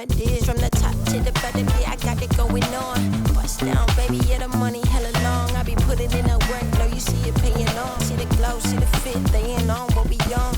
remedies from the top to the bottom. Yeah, I got it going on. Bust down, baby. Yeah, the money hella long. I be putting in the work. No, you see it paying off. See the glow, see the fit. They ain't on what we on.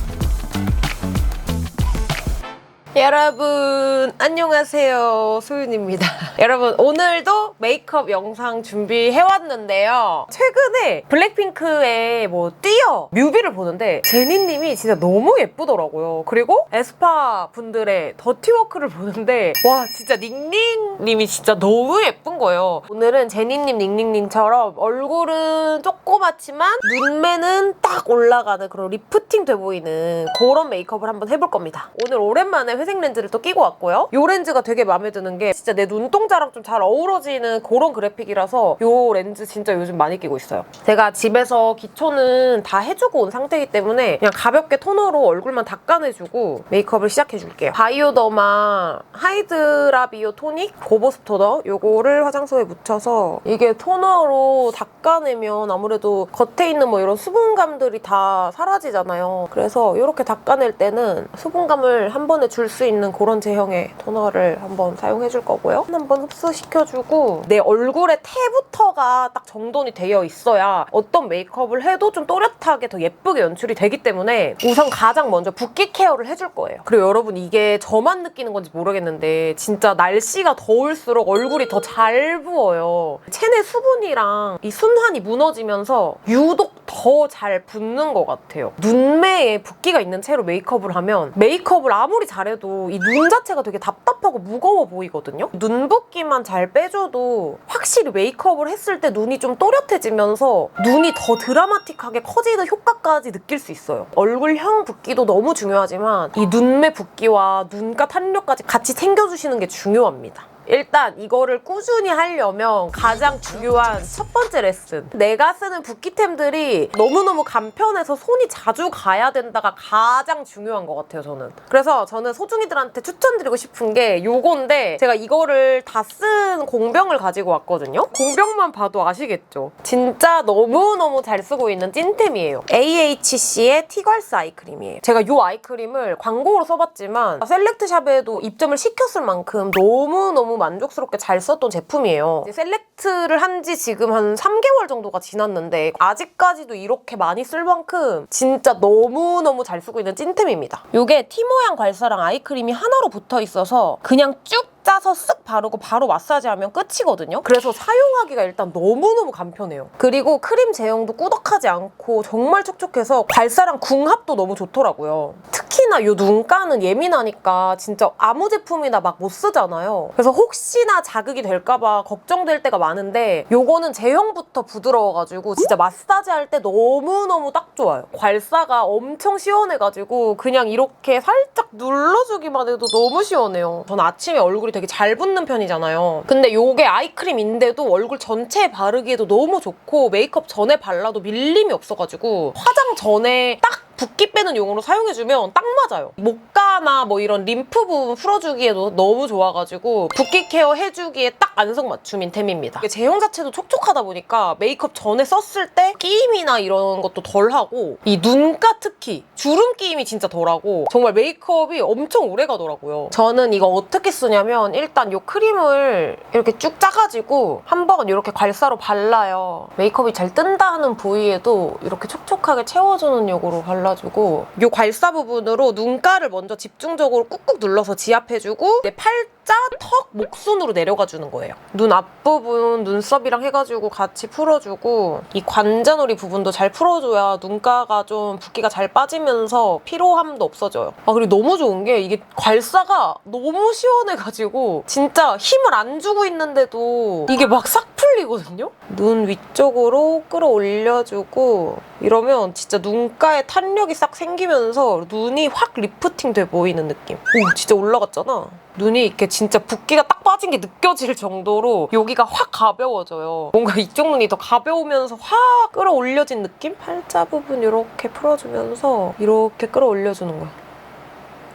여러분 안녕하세요 소윤입니다 여러분 오늘도 메이크업 영상 준비해왔는데요. 최근에 블랙핑크의 뭐 뛰어 뮤비를 보는데 제니님이 진짜 너무 예쁘더라고요. 그리고 에스파 분들의 더티워크를 보는데 와 진짜 닝닝님이 진짜 너무 예쁜 거예요. 오늘은 제니님 닝닝님처럼 얼굴은 조그맣지만 눈매는 딱 올라가는 그런 리프팅 돼 보이는 그런 메이크업을 한번 해볼 겁니다. 오늘 오랜만에 회색 렌즈를 또 끼고 왔고요. 이 렌즈가 되게 마음에 드는 게 진짜 내 눈동자 랑 좀 잘 어우러지는 그런 그래픽이라서 이 렌즈 진짜 요즘 많이 끼고 있어요. 제가 집에서 기초는 다 해주고 온 상태이기 때문에 그냥 가볍게 토너로 얼굴만 닦아내주고 메이크업을 시작해줄게요. 바이오더마 하이드라 비오 토닉 고보습 토너 요거를 화장솜에 묻혀서 이게 토너로 닦아내면 아무래도 겉에 있는 뭐 이런 수분감들이 다 사라지잖아요. 그래서 이렇게 닦아낼 때는 수분감을 한 번에 줄 수 있는 그런 제형의 토너를 한번 사용해 줄 거고요. 한번 흡수시켜주고 내 얼굴의 태부터가 딱 정돈이 되어 있어야 어떤 메이크업을 해도 좀 또렷하게 더 예쁘게 연출이 되기 때문에 우선 가장 먼저 붓기 케어를 해줄 거예요. 그리고 여러분 이게 저만 느끼는 건지 모르겠는데 진짜 날씨가 더울수록 얼굴이 더 잘 부어요. 체내 수분이랑 이 순환이 무너지면서 유독 더 잘 붓는 것 같아요. 눈매에 붓기가 있는 채로 메이크업을 하면 메이크업을 아무리 잘해도 이 눈 자체가 되게 답답하고 무거워 보이거든요? 눈 붓 기만 잘 빼줘도 확실히 메이크업을 했을 때 눈이 좀 또렷해지면서 눈이 더 드라마틱하게 커지는 효과까지 느낄 수 있어요. 얼굴형 붓기도 너무 중요하지만 이 눈매 붓기와 눈가 탄력까지 같이 챙겨주시는 게 중요합니다 일단 이거를 꾸준히 하려면 가장 중요한 첫 번째 레슨. 내가 쓰는 붓기템들이 너무너무 간편해서 손이 자주 가야 된다가 가장 중요한 것 같아요 저는. 그래서 저는 소중이들한테 추천드리고 싶은 게 요건데 제가 이거를 다 쓴 공병을 가지고 왔거든요. 공병만 봐도 아시겠죠? 진짜 너무너무 잘 쓰고 있는 찐템이에요. AHC의 티걸스 아이크림이에요. 제가 요 아이크림을 광고로 써봤지만 셀렉트샵에도 입점을 시켰을 만큼 너무너무 만족스럽게 잘 썼던 제품이에요. 이제 셀렉트를 한 지 지금 한 3개월 정도가 지났는데 아직까지도 이렇게 많이 쓸 만큼 진짜 너무너무 잘 쓰고 있는 찐템입니다. 이게 티 모양 괄사랑 아이크림이 하나로 붙어 있어서 그냥 쭉 짜서 쓱 바르고 바로 마사지하면 끝이거든요. 그래서 사용하기가 일단 너무너무 간편해요. 그리고 크림 제형도 꾸덕하지 않고 정말 촉촉해서 괄사랑 궁합도 너무 좋더라고요. 특히나 이 눈가는 예민하니까 진짜 아무 제품이나 막 못 쓰잖아요. 그래서 혹시나 자극이 될까봐 걱정될 때가 많은데 요거는 제형부터 부드러워가지고 진짜 마사지 할 때 너무너무 딱 좋아요. 괄사가 엄청 시원해가지고 그냥 이렇게 살짝 눌러주기만 해도 너무 시원해요. 전 아침에 얼굴이 되게 잘 붓는 편이잖아요. 근데 요게 아이크림인데도 얼굴 전체에 바르기에도 너무 좋고 메이크업 전에 발라도 밀림이 없어가지고 화장 전에 딱 붓기 빼는 용으로 사용해주면 딱 맞아요. 목가나 뭐 이런 림프 부분 풀어주기에도 너무 좋아가지고 붓기 케어 해주기에 딱 안성맞춤인 템입니다. 제형 자체도 촉촉하다 보니까 메이크업 전에 썼을 때 끼임이나 이런 것도 덜하고 이 눈가 특히 주름 끼임이 진짜 덜하고 정말 메이크업이 엄청 오래 가더라고요. 저는 이거 어떻게 쓰냐면 일단 이 크림을 이렇게 쭉 짜가지고 한 번 이렇게 괄사로 발라요. 메이크업이 잘 뜬다 하는 부위에도 이렇게 촉촉하게 채워주는 용으로 발라 주고 이 괄사 부분으로 눈가를 먼저 집중적으로 꾹꾹 눌러서 지압해주고 내 팔 자, 턱, 목순으로 내려가 주는 거예요. 눈 앞부분 눈썹이랑 해가지고 같이 풀어주고 이 관자놀이 부분도 잘 풀어줘야 눈가가 좀 붓기가 잘 빠지면서 피로함도 없어져요. 아 그리고 너무 좋은 게 이게 괄사가 너무 시원해가지고 진짜 힘을 안 주고 있는데도 이게 막 싹 풀리거든요? 눈 위쪽으로 끌어올려주고 이러면 진짜 눈가에 탄력이 싹 생기면서 눈이 확 리프팅 돼 보이는 느낌. 오 진짜 올라갔잖아. 눈이 이렇게 진짜 붓기가 딱 빠진 게 느껴질 정도로 여기가 확 가벼워져요. 뭔가 이쪽 눈이 더 가벼우면서 확 끌어올려진 느낌? 팔자 부분 이렇게 풀어주면서 이렇게 끌어올려주는 거야.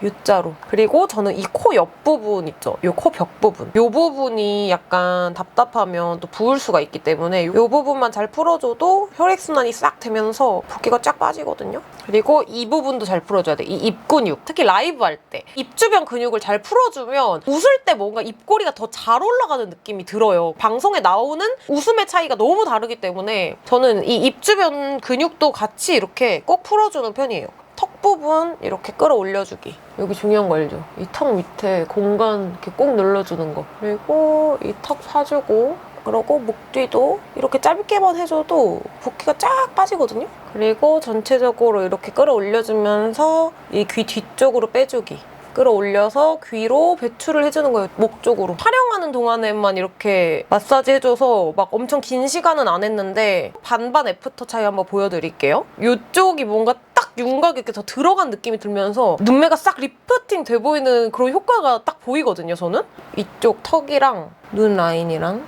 U자로. 그리고 저는 이 코 옆부분 있죠? 이 코 벽 부분. 이 부분이 약간 답답하면 또 부을 수가 있기 때문에 이 부분만 잘 풀어줘도 혈액순환이 싹 되면서 붓기가 쫙 빠지거든요. 그리고 이 부분도 잘 풀어줘야 돼. 이 입 근육. 특히 라이브 할 때. 입 주변 근육을 잘 풀어주면 웃을 때 뭔가 입꼬리가 더 잘 올라가는 느낌이 들어요. 방송에 나오는 웃음의 차이가 너무 다르기 때문에 저는 이 입 주변 근육도 같이 이렇게 꼭 풀어주는 편이에요. 턱 부분 이렇게 끌어올려주기. 여기 중요한 거 알죠? 이 턱 밑에 공간 이렇게 꼭 눌러주는 거. 그리고 이턱 파주고 그리고 목 뒤도 이렇게 짧게만 해줘도 붓기가 쫙 빠지거든요. 그리고 전체적으로 이렇게 끌어올려주면서 이 귀 뒤쪽으로 빼주기. 끌어올려서 귀로 배출을 해주는 거예요. 목 쪽으로. 촬영하는 동안에만 이렇게 마사지 해줘서 막 엄청 긴 시간은 안 했는데 반반 애프터 차이 한번 보여드릴게요. 이쪽이 뭔가 딱 윤곽이 이렇게 더 들어간 느낌이 들면서 눈매가 싹 리프팅 돼 보이는 그런 효과가 딱 보이거든요, 저는. 이쪽 턱이랑 눈 라인이랑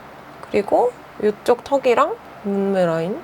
그리고 이쪽 턱이랑 눈매 라인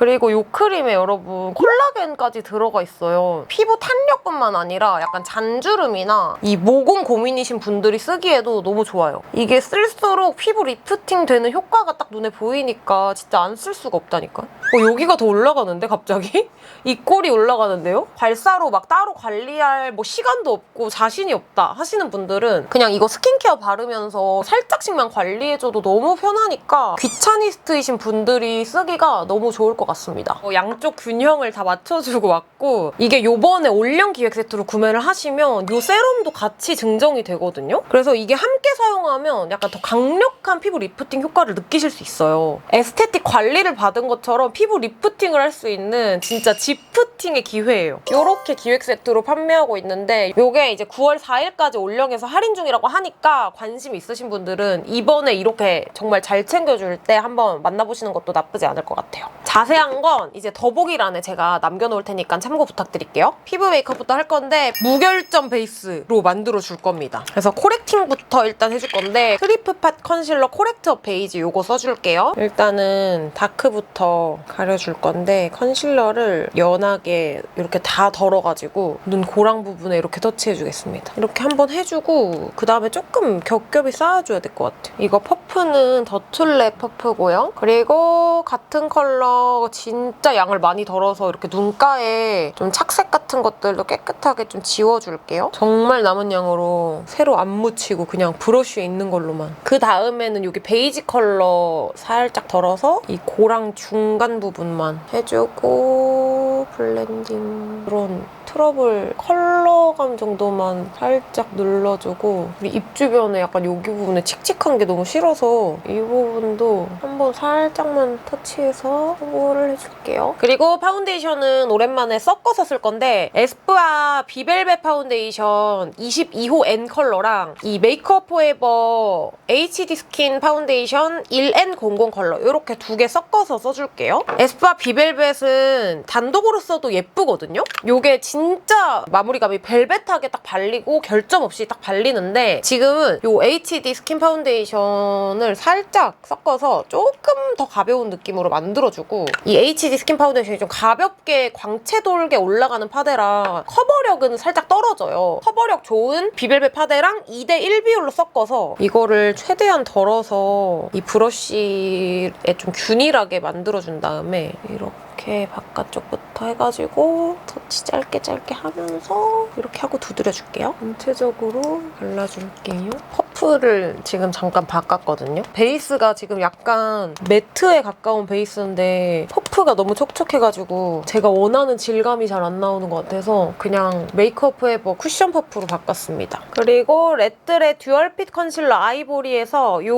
그리고 이 크림에 여러분 콜라겐까지 들어가 있어요. 피부 탄력뿐만 아니라 약간 잔주름이나 이 모공 고민이신 분들이 쓰기에도 너무 좋아요. 이게 쓸수록 피부 리프팅 되는 효과가 딱 눈에 보이니까 진짜 안 쓸 수가 없다니까. 어, 여기가 더 올라가는데 갑자기? 입꼬리 올라가는데요? 발사로 막 따로 관리할 뭐 시간도 없고 자신이 없다 하시는 분들은 그냥 이거 스킨케어 바르면서 살짝씩만 관리해줘도 너무 편하니까 귀차니스트이신 분들이 쓰기가 너무 좋을 것 같 습니다. 어, 양쪽 균형을 다 맞춰주고 왔고 이게 요번에 올영 기획 세트로 구매를 하시면 요 세럼도 같이 증정이 되거든요. 그래서 이게 함께 사용하면 약간 더 강력한 피부 리프팅 효과를 느끼실 수 있어요. 에스테틱 관리를 받은 것처럼 피부 리프팅을 할 수 있는 진짜 지프팅의 기회예요. 이렇게 기획 세트로 판매하고 있는데 이게 이제 9월 4일까지 올영에서 할인 중이라고 하니까 관심 있으신 분들은 이번에 이렇게 정말 잘 챙겨줄 때 한번 만나보시는 것도 나쁘지 않을 것 같아요. 자세한 건 이제 더보기란에 제가 남겨놓을 테니까 참고 부탁드릴게요. 피부 메이크업부터 할 건데 무결점 베이스로 만들어 줄 겁니다. 그래서 코렉팅부터 일단 해줄 건데 트리프 팟 컨실러 코렉터 베이지 이거 써줄게요. 일단은 다크부터 가려줄 건데 컨실러를 연하게 이렇게 다 덜어가지고 눈 고랑 부분에 이렇게 터치해주겠습니다. 이렇게 한번 해주고 그 다음에 조금 겹겹이 쌓아줘야 될 것 같아요. 이거 퍼프는 더툴레 퍼프고요. 그리고 같은 컬러 진짜 양을 많이 덜어서 이렇게 눈가에 좀 착색 같은 것들도 깨끗하게 좀 지워줄게요. 정말 남은 양으로 새로 안 묻히고 그냥 브러쉬에 있는 걸로만. 그 다음에는 여기 베이지 컬러 살짝 덜어서 이 고랑 중간 부분만 해주고 블렌딩 그런 트러블 컬러감 정도만 살짝 눌러주고 입 주변에 약간 여기 부분에 칙칙한 게 너무 싫어서 이 부분도 한번 살짝만 터치해서 커버를 해줄게요. 그리고 파운데이션은 오랜만에 섞어서 쓸 건데 에스쁘아 비벨벳 파운데이션 22호 N 컬러랑 이 메이크업 포에버 HD 스킨 파운데이션 1N00 컬러 이렇게 두 개 섞어서 써줄게요. 에스쁘아 비벨벳은 단독으로 써도 예쁘거든요. 요게 진짜 마무리감이 벨벳하게 딱 발리고 결점 없이 딱 발리는데 지금은 요 HD 스킨 파운데이션을 살짝 섞어서 조금 더 가벼운 느낌으로 만들어주고 이 HD 스킨 파운데이션이 좀 가볍게 광채 돌게 올라가는 파데라 커버력은 살짝 떨어져요. 커버력 좋은 비벨벳 파데랑 2대1 비율로 섞어서 이거를 최대한 덜어서 이 브러쉬에 좀 균일하게 만들어준 다음에 이렇게 바깥쪽부터 해가지고 터치 짧게 짧게 하면서 이렇게 하고 두드려줄게요. 전체적으로 발라줄게요. 퍼프를 지금 잠깐 바꿨거든요. 베이스가 지금 약간 매트에 가까운 베이스인데 퍼프가 너무 촉촉해가지고 제가 원하는 질감이 잘 안 나오는 것 같아서 그냥 메이크업 포에버 쿠션 퍼프로 바꿨습니다. 그리고 레드의 듀얼핏 컨실러 아이보리에서 이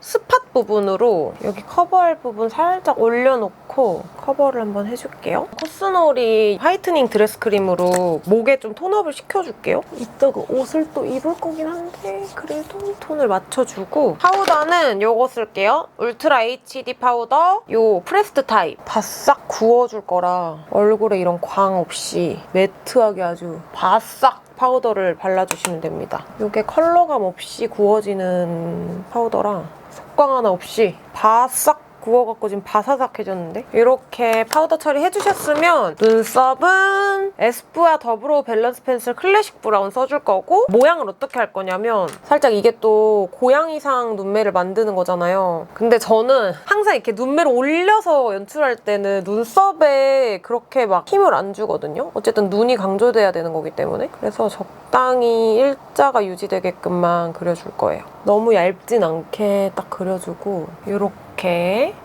스팟 부분으로 여기 커버할 부분 살짝 올려놓고 커버를 한번 해줄게요. 코스놀이 화이트닝 드레스 크림으로 목에 좀 톤업을 시켜줄게요. 이따가 옷을 또 입을 거긴 한데 그래도 톤을 맞춰주고 파우더는 요거 쓸게요. 울트라 HD 파우더 요 프레스트 타입 바싹 구워줄 거라 얼굴에 이런 광 없이 매트하게 아주 바싹 파우더를 발라주시면 됩니다. 이게 컬러감 없이 구워지는 파우더라 속광 하나 없이 바싹 구워갖고 지금 바사삭해졌는데 이렇게 파우더 처리해주셨으면 눈썹은 에스쁘아 더브로우 밸런스 펜슬 클래식 브라운 써줄 거고 모양을 어떻게 할 거냐면 살짝 이게 또 고양이상 눈매를 만드는 거잖아요. 근데 저는 항상 이렇게 눈매를 올려서 연출할 때는 눈썹에 그렇게 막 힘을 안 주거든요. 어쨌든 눈이 강조돼야 되는 거기 때문에 그래서 적당히 일자가 유지되게끔만 그려줄 거예요. 너무 얇진 않게 딱 그려주고 이렇게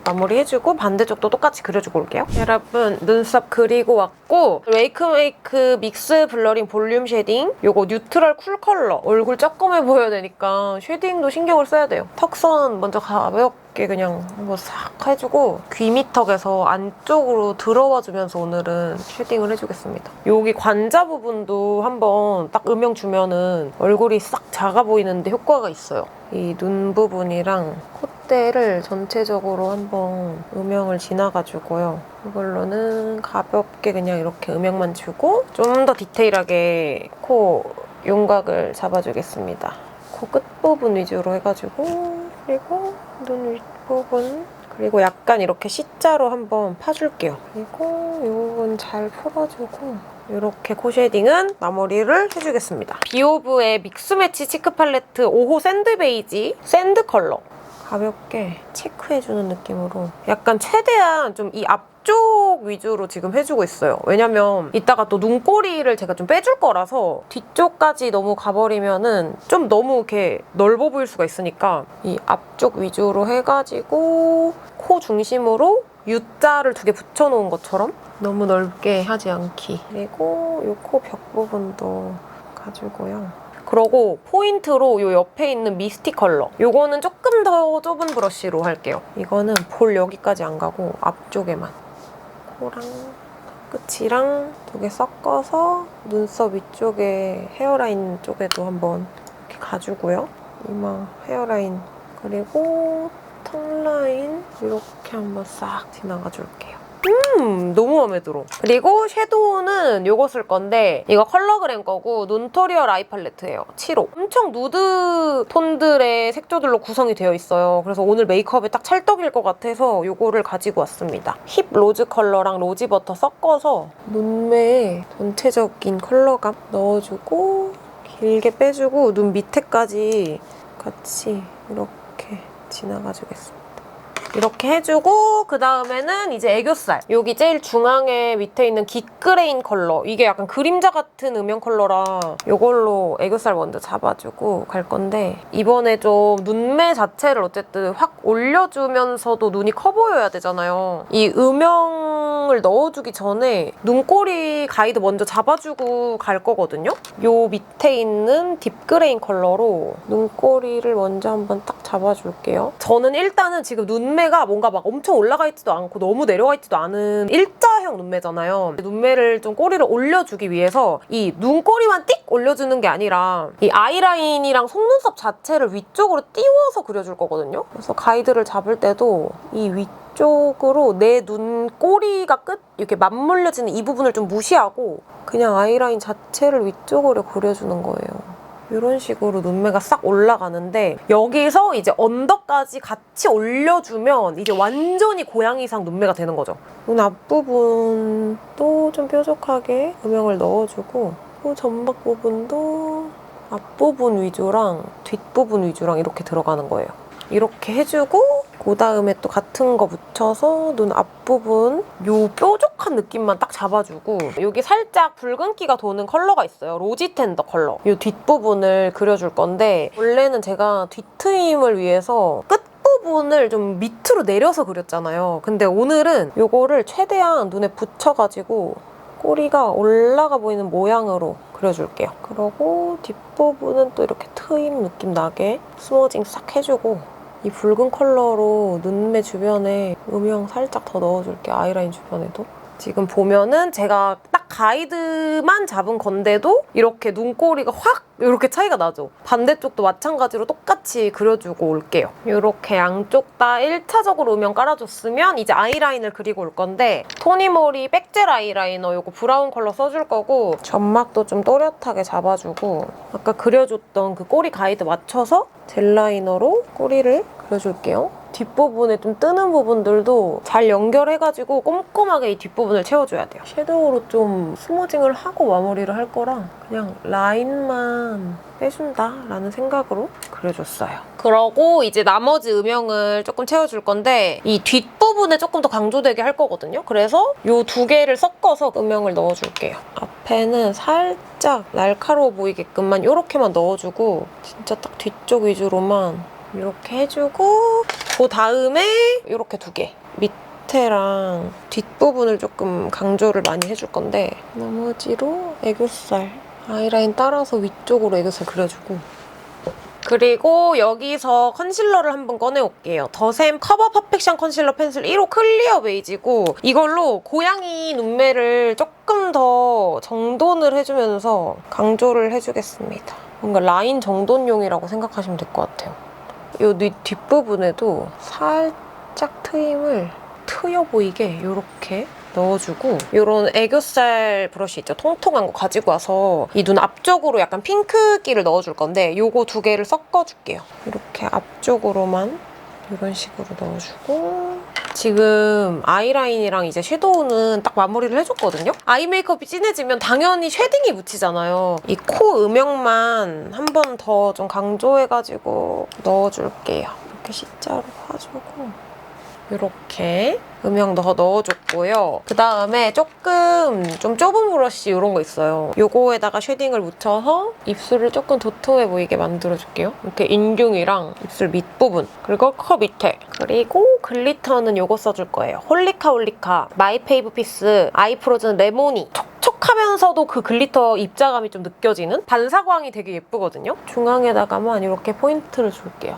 마무리해주고 반대쪽도 똑같이 그려주고 올게요. 여러분 눈썹 그리고 왔고 웨이크메이크 믹스 블러링 볼륨 쉐딩 요거 뉴트럴 쿨 컬러 얼굴 조그매 보여야 되니까 쉐딩도 신경을 써야 돼요. 턱선 먼저 가볍게 그냥 한번 싹 해주고 귀 밑턱에서 안쪽으로 들어와 주면서 오늘은 쉐딩을 해주겠습니다. 여기 관자 부분도 한번 딱 음영 주면은 얼굴이 싹 작아 보이는데 효과가 있어요. 이 눈 부분이랑 콧대를 전체적으로 한번 음영을 지나가주고요. 이걸로는 가볍게 그냥 이렇게 음영만 주고 좀 더 디테일하게 코 윤곽을 잡아주겠습니다. 코 끝부분 위주로 해가지고 그리고 눈 윗부분 그리고 약간 이렇게 C자로 한번 파줄게요. 그리고 이 부분 잘 풀어주고 이렇게 코 쉐딩은 마무리를 해주겠습니다. 비오브의 믹스매치 치크 팔레트 5호 샌드 베이지 샌드 컬러 가볍게 체크해주는 느낌으로 약간 최대한 좀 이 앞쪽 위주로 지금 해주고 있어요. 왜냐면 이따가 또 눈꼬리를 제가 좀 빼줄 거라서 뒤쪽까지 너무 가버리면은 좀 너무 이렇게 넓어 보일 수가 있으니까 이 앞쪽 위주로 해가지고 코 중심으로 U자를 두 개 붙여놓은 것처럼 너무 넓게 하지 않기. 그리고 이 코 벽 부분도 가지고요. 그러고 포인트로 요 옆에 있는 미스티 컬러 요거는 조금 더 좁은 브러쉬로 할게요 이거는 볼 여기까지 안 가고 앞쪽에만 코랑 끝이랑 두 개 섞어서 눈썹 위쪽에 헤어라인 쪽에도 한번 이렇게 가주고요. 이마 헤어라인. 그리고 턱 라인 이렇게 한번 싹 지나가 줄게요 음 너무 마음에 들어. 그리고 섀도우는 요거 쓸 건데 이거 컬러그램 거고 눈토리얼 아이 팔레트예요. 7호. 엄청 누드 톤들의 색조들로 구성이 되어 있어요. 그래서 오늘 메이크업에 딱 찰떡일 것 같아서 요거를 가지고 왔습니다. 힙 로즈 컬러랑 로지 버터 섞어서 눈매에 전체적인 컬러감 넣어주고 길게 빼주고 눈 밑에까지 같이 이렇게 지나가 주겠습니다 이렇게 해주고 그 다음에는 이제 애교살. 여기 제일 중앙에 밑에 있는 깃그레인 컬러. 이게 약간 그림자 같은 음영 컬러라 이걸로 애교살 먼저 잡아주고 갈 건데 이번에 좀 눈매 자체를 어쨌든 확 올려주면서도 눈이 커 보여야 되잖아요. 이 음영을 넣어주기 전에 눈꼬리 가이드 먼저 잡아주고 갈 거거든요. 요 밑에 있는 딥그레인 컬러로 눈꼬리를 먼저 한번 딱 잡아줄게요 저는 일단은 지금 눈매 눈매가 뭔가 막 엄청 올라가 있지도 않고 너무 내려가 있지도 않은 일자형 눈매잖아요. 눈매를 좀 꼬리를 올려주기 위해서 이 눈꼬리만 띡 올려주는 게 아니라 이 아이라인이랑 속눈썹 자체를 위쪽으로 띄워서 그려줄 거거든요. 그래서 가이드를 잡을 때도 이 위쪽으로 내 눈꼬리가 끝 이렇게 맞물려지는 이 부분을 좀 무시하고 그냥 아이라인 자체를 위쪽으로 그려주는 거예요. 이런 식으로 눈매가 싹 올라가는데 여기서 이제 언더까지 같이 올려주면 이제 완전히 고양이상 눈매가 되는 거죠. 눈 앞부분도 좀 뾰족하게 음영을 넣어주고 코 점막 부분도 앞부분 위주랑 뒷부분 위주랑 이렇게 들어가는 거예요. 이렇게 해주고 그 다음에 또 같은 거 묻혀서 눈 앞부분 요 뾰족한 느낌만 딱 잡아주고 여기 살짝 붉은기가 도는 컬러가 있어요. 로지 텐더 컬러. 요 뒷부분을 그려줄 건데 원래는 제가 뒷트임을 위해서 끝 부분을 좀 밑으로 내려서 그렸잖아요. 근데 오늘은 요거를 최대한 눈에 붙여가지고 꼬리가 올라가 보이는 모양으로 그려줄게요. 그러고 뒷부분은 또 이렇게 트임 느낌 나게 스머징 싹 해주고 이 붉은 컬러로 눈매 주변에 음영 살짝 더 넣어줄게 아이라인 주변에도 지금 보면은 제가 딱 가이드만 잡은 건데도 이렇게 눈꼬리가 확 이렇게 차이가 나죠. 반대쪽도 마찬가지로 똑같이 그려주고 올게요. 이렇게 양쪽 다 1차적으로 음영 깔아줬으면 이제 아이라인을 그리고 올 건데 토니모리 백젤 아이라이너 이거 브라운 컬러 써줄 거고 점막도 좀 또렷하게 잡아주고 아까 그려줬던 그 꼬리 가이드 맞춰서 젤 라이너로 꼬리를 그려줄게요. 뒷부분에 좀 뜨는 부분들도 잘 연결해가지고 꼼꼼하게 이 뒷부분을 채워줘야 돼요. 섀도우로 좀 스모징을 하고 마무리를 할 거라 그냥 라인만 빼준다라는 생각으로 그려줬어요. 그러고 이제 나머지 음영을 조금 채워줄 건데 이 뒷부분에 조금 더 강조되게 할 거거든요. 그래서 이 두 개를 섞어서 음영을 넣어줄게요. 앞에는 살짝 날카로워 보이게끔만 이렇게만 넣어주고 진짜 딱 뒤쪽 위주로만 이렇게 해주고 그 다음에 이렇게 두 개. 밑에랑 뒷부분을 조금 강조를 많이 해줄 건데 나머지로 애교살 아이라인 따라서 위쪽으로 애교살 그려주고 그리고 여기서 컨실러를 한번 꺼내올게요. 더샘 커버 퍼펙션 컨실러 펜슬 1호 클리어 베이지고 이걸로 고양이 눈매를 조금 더 정돈을 해주면서 강조를 해주겠습니다. 뭔가 라인 정돈용이라고 생각하시면 될 것 같아요. 이 뒷부분에도 살짝 트임을 트여 보이게 이렇게 넣어주고 이런 애교살 브러쉬 있죠? 통통한 거 가지고 와서 이 눈 앞쪽으로 약간 핑크기를 넣어줄 건데 요거 두 개를 섞어줄게요. 이렇게 앞쪽으로만 이런 식으로 넣어주고 지금 아이라인이랑 이제 섀도우는 딱 마무리를 해줬거든요? 아이 메이크업이 진해지면 당연히 쉐딩이 묻히잖아요. 이 코 음영만 한 번 더 좀 강조해가지고 넣어줄게요. 이렇게 C자로 파주고 이렇게 음영 더 넣어줬고요. 그 다음에 조금 좀 좁은 브러쉬 이런 거 있어요. 요거에다가 쉐딩을 묻혀서 입술을 조금 도톰해 보이게 만들어줄게요. 이렇게 인중이랑 입술 밑부분 그리고 코 밑에 그리고 글리터는 요거 써줄 거예요. 홀리카 홀리카 마이페이브 피스 아이프로즌 레모니 촉촉하면서도 그 글리터 입자감이 좀 느껴지는 반사광이 되게 예쁘거든요. 중앙에다가만 이렇게 포인트를 줄게요.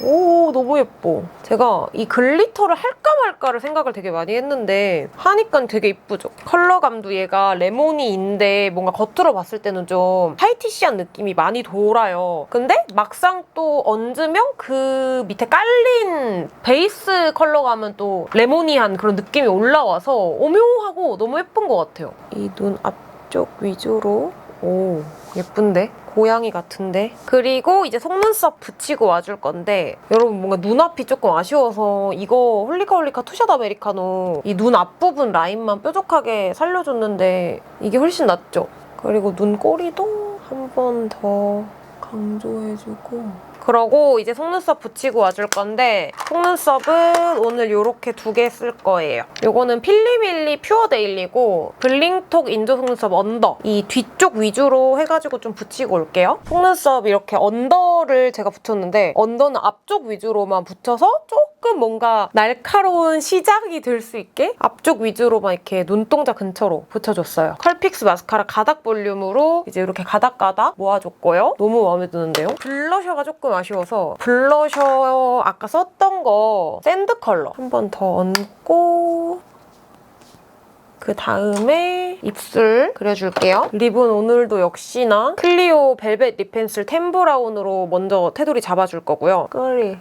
오 너무 예뻐. 제가 이 글리터를 할까 말까를 생각을 되게 많이 했는데 하니까 되게 이쁘죠. 컬러감도 얘가 레모니인데 뭔가 겉으로 봤을 때는 좀 하이티시한 느낌이 많이 돌아요. 근데 막상 또 얹으면 그 밑에 깔린 베이스 컬러감은 또 레모니한 그런 느낌이 올라와서 오묘하고 너무 예쁜 것 같아요. 이 눈 앞쪽 위주로. 오 예쁜데? 고양이 같은데? 그리고 이제 속눈썹 붙이고 와줄 건데 여러분 뭔가 눈앞이 조금 아쉬워서 이거 홀리카 홀리카 투샷 아메리카노 이 눈 앞부분 라인만 뾰족하게 살려줬는데 이게 훨씬 낫죠? 그리고 눈꼬리도 한 번 더 강조해주고 그러고 이제 속눈썹 붙이고 와줄 건데 속눈썹은 오늘 이렇게 두 개 쓸 거예요. 요거는 필리밀리 퓨어 데일리고 블링톡 인조 속눈썹 언더 이 뒤쪽 위주로 해가지고 좀 붙이고 올게요. 속눈썹 이렇게 언더를 제가 붙였는데 언더는 앞쪽 위주로만 붙여서 조금 뭔가 날카로운 시작이 될 수 있게 앞쪽 위주로만 이렇게 눈동자 근처로 붙여줬어요. 컬픽스 마스카라 가닥 볼륨으로 이제 이렇게 가닥가닥 모아줬고요. 너무 마음에 드는데요? 블러셔가 조금 아쉬워서 블러셔 아까 썼던 거 샌드 컬러 한 번 더 얹고 그 다음에 입술 그려줄게요. 립은 오늘도 역시나 클리오 벨벳 립 펜슬 템 브라운으로 먼저 테두리 잡아줄 거고요. 끌리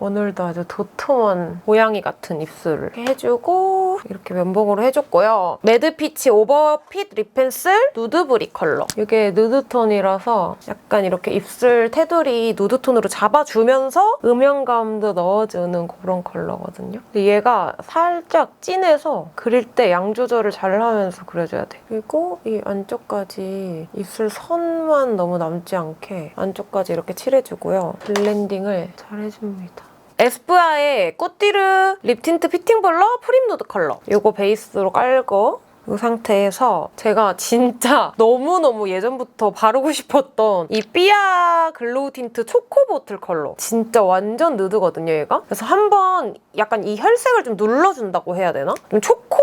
오늘도 아주 도톰한 고양이 같은 입술을 이렇게 해주고 이렇게 면봉으로 해줬고요. 매드피치 오버핏 립 펜슬 누드브리 컬러. 이게 누드톤이라서 약간 이렇게 입술 테두리 누드톤으로 잡아주면서 음영감도 넣어주는 그런 컬러거든요. 근데 얘가 살짝 진해서 그릴 때 양 조절을 잘 하면서 그려줘야 돼. 그리고 이 안쪽까지 입술 선만 너무 남지 않게 안쪽까지 이렇게 칠해주고요. 블렌딩을 잘 해줍니다. 에스쁘아의 꽃띠르 립 틴트 피팅 블러 프림 누드 컬러. 이거 베이스로 깔고 이 상태에서 제가 진짜 너무너무 예전부터 바르고 싶었던 이 삐아 글로우 틴트 초코 보틀 컬러. 진짜 완전 누드거든요, 얘가. 그래서 한번 약간 이 혈색을 좀 눌러준다고 해야 되나? 좀 초코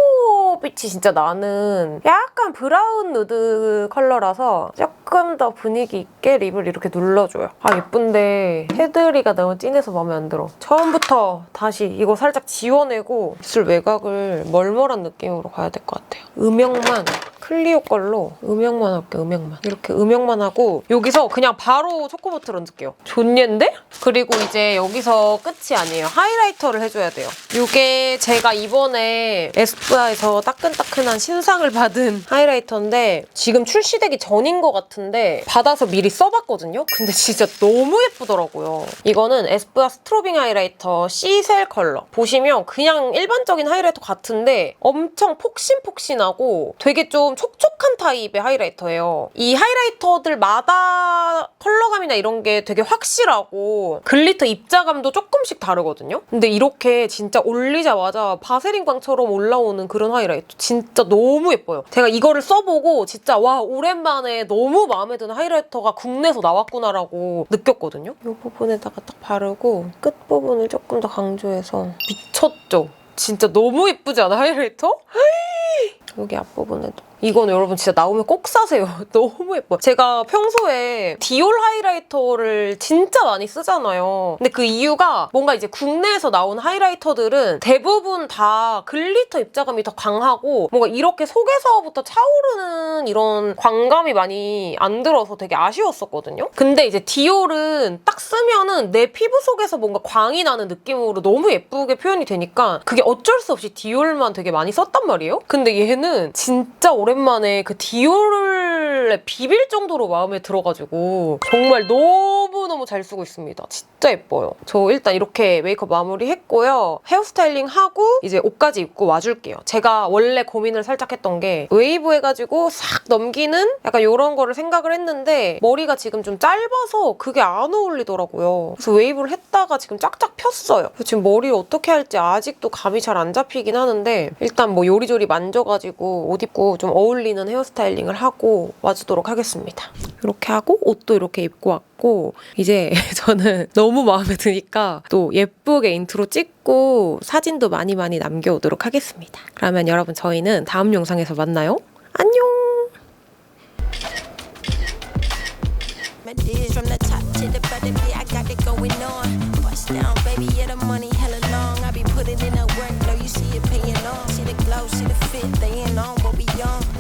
빛이 진짜 나는 약간 브라운 누드 컬러라서 조금 더 분위기 있게 립을 이렇게 눌러줘요. 아, 예쁜데 테두리가 너무 진해서 마음에 안 들어. 처음부터 다시 이거 살짝 지워내고 입술 외곽을 멀멀한 느낌으로 가야 될 것 같아요. 음영만 클리오 걸로 음영만 할게요, 음영만. 이렇게 음영만 하고 여기서 그냥 바로 초코버튼 얹을게요. 존예인데? 그리고 이제 여기서 끝이 아니에요. 하이라이터를 해줘야 돼요. 이게 제가 이번에 에스쁘아에서 따끈따끈한 신상을 받은 하이라이터인데 지금 출시되기 전인 것 같은데 받아서 미리 써봤거든요? 근데 진짜 너무 예쁘더라고요. 이거는 에스쁘아 스트로빙 하이라이터 C셀 컬러. 보시면 그냥 일반적인 하이라이터 같은데 엄청 폭신폭신하고 되게 좀 촉촉한 타입의 하이라이터예요. 이 하이라이터들마다 컬러감이나 이런 게 되게 확실하고 글리터 입자감도 조금씩 다르거든요. 근데 이렇게 진짜 올리자마자 바세린 광처럼 올라오는 그런 하이라이터 진짜 너무 예뻐요. 제가 이거를 써보고 진짜 와 오랜만에 너무 마음에 드는 하이라이터가 국내에서 나왔구나라고 느꼈거든요. 이 부분에다가 딱 바르고 끝 부분을 조금 더 강조해서 미쳤죠? 진짜 너무 예쁘지 않아 하이라이터? 여기 앞부분에도. 이거는 여러분 진짜 나오면 꼭 사세요. 너무 예뻐요. 제가 평소에 디올 하이라이터를 진짜 많이 쓰잖아요. 근데 그 이유가 뭔가 이제 국내에서 나온 하이라이터들은 대부분 다 글리터 입자감이 더 강하고 뭔가 이렇게 속에서부터 차오르는 이런 광감이 많이 안 들어서 되게 아쉬웠었거든요. 근데 이제 디올은 딱 쓰면은 내 피부 속에서 뭔가 광이 나는 느낌으로 너무 예쁘게 표현이 되니까 그게 어쩔 수 없이 디올만 되게 많이 썼단 말이에요. 근데 얘는 진짜 오 랜만에 그 디올에 비빌 정도로 마음에 들어가지고 정말 너무너무 잘 쓰고 있습니다. 진짜 예뻐요. 저 일단 이렇게 메이크업 마무리 했고요. 헤어스타일링 하고 이제 옷까지 입고 와줄게요. 제가 원래 고민을 살짝 했던 게 웨이브 해가지고 싹 넘기는 약간 이런 거를 생각을 했는데 머리가 지금 좀 짧아서 그게 안 어울리더라고요. 그래서 웨이브를 했다가 지금 쫙쫙 폈어요. 지금 머리를 어떻게 할지 아직도 감이 잘 안 잡히긴 하는데 일단 뭐 요리조리 만져가지고 옷 입고 좀 어울리는 헤어스타일링을 하고 와주도록 하겠습니다. 이렇게 하고 옷도 이렇게 입고 왔고 이제 저는 너무 마음에 드니까 또 예쁘게 인트로 찍고 사진도 많이 많이 남겨오도록 하겠습니다. 그러면 여러분 저희는 다음 영상에서 만나요. 안녕! young.